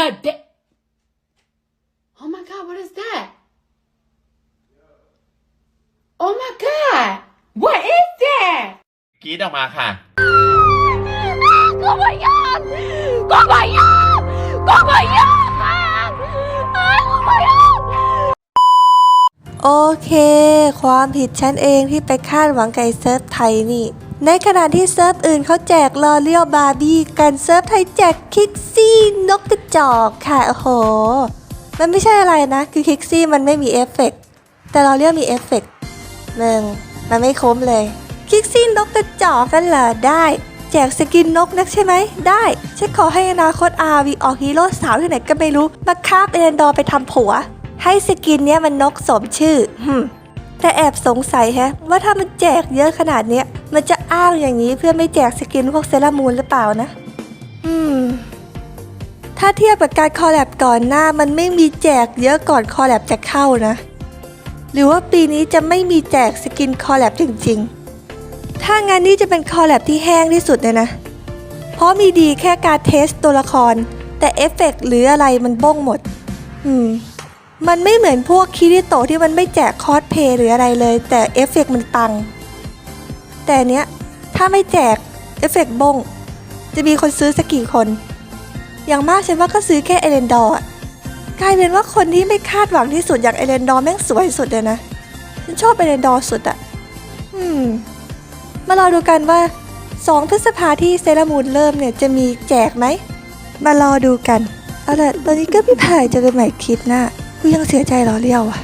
God damn. Oh my God, what is that? Oh my God, what is that? กรีดออกมาค่ะก็ไม่ยอมก็ไม่ยอมก็ไม่ยอมอะอะก็ไม่ยอม โอเค ความผิดฉันเองที่ไปคาดหวังกับไอ้เซิร์ฟไทยนี่ ในขณะที่เซิร์ฟอื่นเขาแจกลอเลียวบาร์บี้กันเซิร์ฟไทยแจกคิกซี่นกกระจอกค่ะโอ้โห มันไม่ใช่อะไรนะ คือคิกซี่มันไม่มีเอฟเฟกต์แต่ลอเลียวมีเอฟเฟกต์หนึ่งมันไม่คุ้มเลยคิกซี่นกกระจอกกันเหรอได้แจกสกินนกนักใช่ไหม ได้ฉันขอให้อนาคตอาวีออกฮีโร่สาวที่ไหนก็ไม่รู้ มาคาบเอเลนดอร์ไปทำผัว ให้สกินเนี้ยมันนกสมชื่อหึ แต่แอบสงสัยแฮะ ว่าถ้ามันแจกเยอะขนาดเนี้ย มันจะอ้างอย่างนี้เพื่อไม่แจกสกินพวกเซรามูนหรือเปล่านะ อืม ถ้าเทียบกับการคอลแลบก่อนหน้ามันไม่มีแจกเยอะก่อนคอลแลบจะเข้านะ หรือว่าปีนี้จะไม่มีแจกสกินคอลแลบจริง ๆ ถ้างานนี้จะเป็นคอลแลบที่แห้งที่สุดเลยนะ เพราะมีดีแค่การเทสตัวละคร แต่เอฟเฟกต์หรืออะไรมันบ้งหมด อืม มันไม่เหมือนพวกคิริโตที่มันไม่แจกคอสเพย์หรืออะไรเลย แต่เอฟเฟกต์มันตัง แต่เนี้ย ถ้าไม่แจกเอฟเฟกต์บง จะมีคนซื้อสักกี่คน อย่างมากฉันว่าก็ซื้อแค่เอเลนดอร์กลายเป็นว่าคนที่ไม่คาดหวังที่สุดอย่างเอเลนดอร์แม่งสวยสุดเลยนะ ฉันชอบเอเลนดอร์สุดอะอืม มารอดูกันว่า2พฤษภาที่เซรามูนเริ่มเนี่ยจะมีแจกไหม มารอดูกัน เอาละตอนนี้ก็พี่พายจอกันใหม่คลิปหน้า กูยังเสียใจหรอเลี้ยวอะ